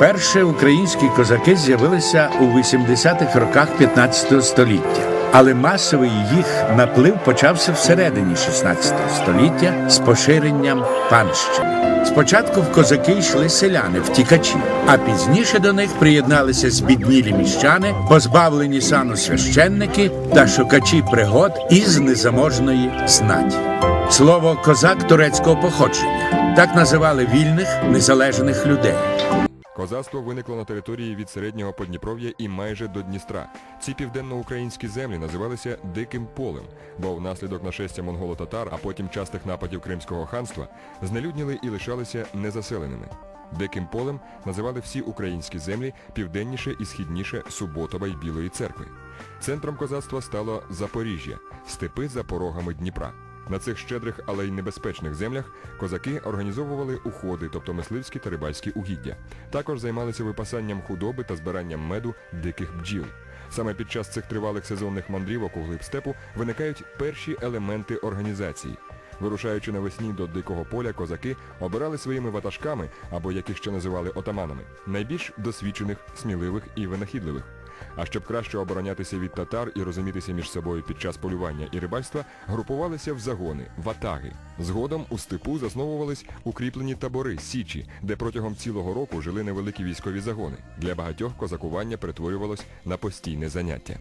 Перші українські козаки з'явилися у 80-х роках 15 століття, але масовий їх наплив почався всередині 16 століття з поширенням панщини. Спочатку в козаки йшли селяни, втікачі, а пізніше до них приєдналися збіднілі міщани, позбавлені сану священники та шукачі пригод із незаможної знаті. Слово козак турецького походження так називали вільних незалежних людей. Козацтво виникло на території від середнього Подніпров'я і майже до Дністра. Ці південноукраїнські землі називалися Диким полем, бо внаслідок нашестя монголо-татар, а потім частих нападів Кримського ханства, знелюдніли і лишалися незаселеними. Диким полем називали всі українські землі південніше і східніше Суботова й Білої церкви. Центром козацтва стало Запоріжжя, степи за порогами Дніпра. На цих щедрих, але й небезпечних землях козаки організовували уходи, тобто мисливські та рибальські угіддя. Також займалися випасанням худоби та збиранням меду диких бджіл. Саме під час цих тривалих сезонних мандрівок у глиб степу виникають перші елементи організації. Вирушаючи навесні до дикого поля, козаки обирали своїми ватажками, або яких ще називали отаманами, найбільш досвідчених, сміливих і винахідливих. А щоб краще оборонятися від татар і розумітися між собою під час полювання і рибальства, групувалися в загони, ватаги. Згодом у степу засновувались укріплені табори, січі, де протягом цілого року жили невеликі військові загони. Для багатьох козакування перетворювалось на постійне заняття.